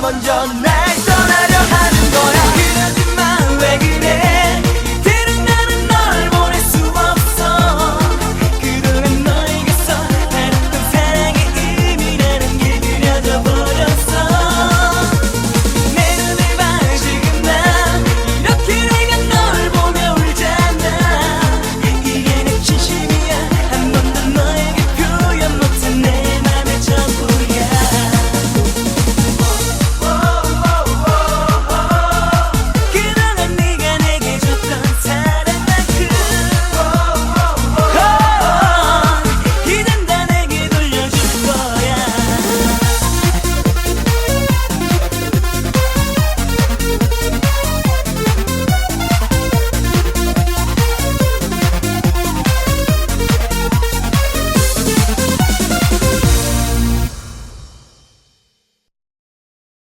먼저 날